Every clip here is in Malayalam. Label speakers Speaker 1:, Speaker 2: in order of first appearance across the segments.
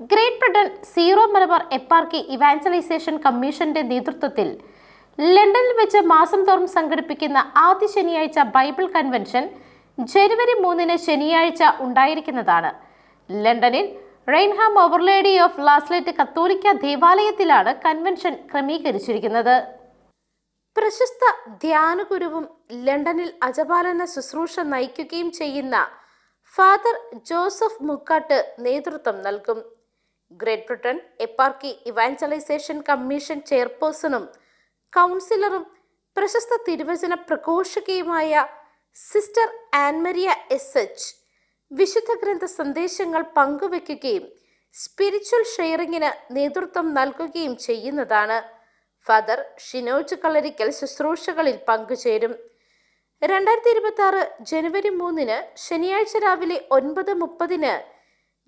Speaker 1: Great Britain Syro Malabar eparchy evangelisation കമ്മീഷന്റെ നേതൃത്വത്തിൽ ലണ്ടനിൽ വെച്ച് മാസം തോറും സംഘടിപ്പിക്കുന്ന ആദ്യ ശനിയാഴ്ച ബൈബിൾ കൺവെൻഷൻ ജനുവരി മൂന്നിന് ശനിയാഴ്ച ഉണ്ടായിരിക്കുന്നതാണ്. ലണ്ടനിൽ റെയിൻഹാം ഓവർലേഡി ഓഫ് ലാസ്ലെറ്റ് കത്തോലിക്ക ദേവാലയത്തിലാണ് കൺവെൻഷൻ ക്രമീകരിച്ചിരിക്കുന്നത്. പ്രശസ്ത ധ്യാനഗുരുവും ലണ്ടനിൽ അജപാലന ശുശ്രൂഷ നയിക്കുകയും ചെയ്യുന്ന ഫാദർ ജോസഫ് മുക്കാട്ട് നേതൃത്വം നൽകും. Great Britain eparchy evangelization commission ചെയർപേഴ്സണും കൗൺസിലറും പ്രശസ്ത തിരുവചന പ്രഘോഷകയുമായ സിസ്റ്റർ ആൻമരിയ എസ് എച്ച് വിശുദ്ധ ഗ്രന്ഥ സന്ദേശങ്ങൾ പങ്കുവെക്കുകയും സ്പിരിച്വൽ ഷെയറിങ്ങിന് നേതൃത്വം നൽകുകയും ചെയ്യുന്നതാണ്. ഫാദർ ഷിനോജ് കളരിക്കൽ ശുശ്രൂഷകളിൽ പങ്കുചേരും. രണ്ടായിരത്തി ഇരുപത്തി ആറ് ജനുവരി മൂന്നിന് ശനിയാഴ്ച രാവിലെ ഒൻപത് മുപ്പതിന്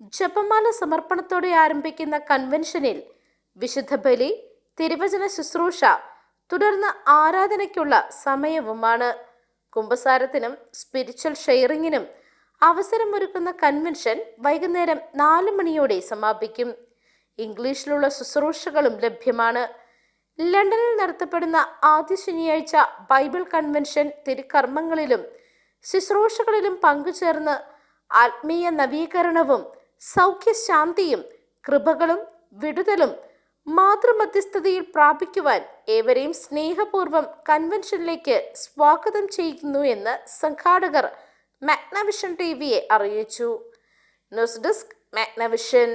Speaker 1: ജപമാല സമർപ്പണത്തോടെ ആരംഭിക്കുന്ന കൺവെൻഷനിൽ വിശുദ്ധ ബലി തിരുവചന ശുശ്രൂഷ തുടർന്ന് ആരാധനയ്ക്കുള്ള സമയവുമാണ്. കുംഭസാരത്തിനും സ്പിരിച്വൽ ഷെയറിങ്ങിനും അവസരമൊരുക്കുന്ന കൺവെൻഷൻ വൈകുന്നേരം നാല് മണിയോടെ സമാപിക്കും. ഇംഗ്ലീഷിലുള്ള ശുശ്രൂഷകളും ലഭ്യമാണ്. ലണ്ടനിൽ നടത്തപ്പെടുന്ന ആദ്യ ശനിയാഴ്ച ബൈബിൾ കൺവെൻഷൻ തിരുക്കർമ്മങ്ങളിലും ശുശ്രൂഷകളിലും പങ്കുചേർന്ന് ആത്മീയ നവീകരണവും സൗഖ്യശാന്തിയും കൃപകളും വിടുതലും മാതൃമധ്യസ്ഥതയിൽ പ്രാപിക്കുവാൻ ഏവരെയും സ്നേഹപൂർവം കൺവെൻഷനിലേക്ക് സ്വാഗതം ചെയ്യുന്നു എന്ന് സംഘാടകർ മാഗ്നവിഷൻ ടി വിയെ അറിയിച്ചു. News desk Magnavision.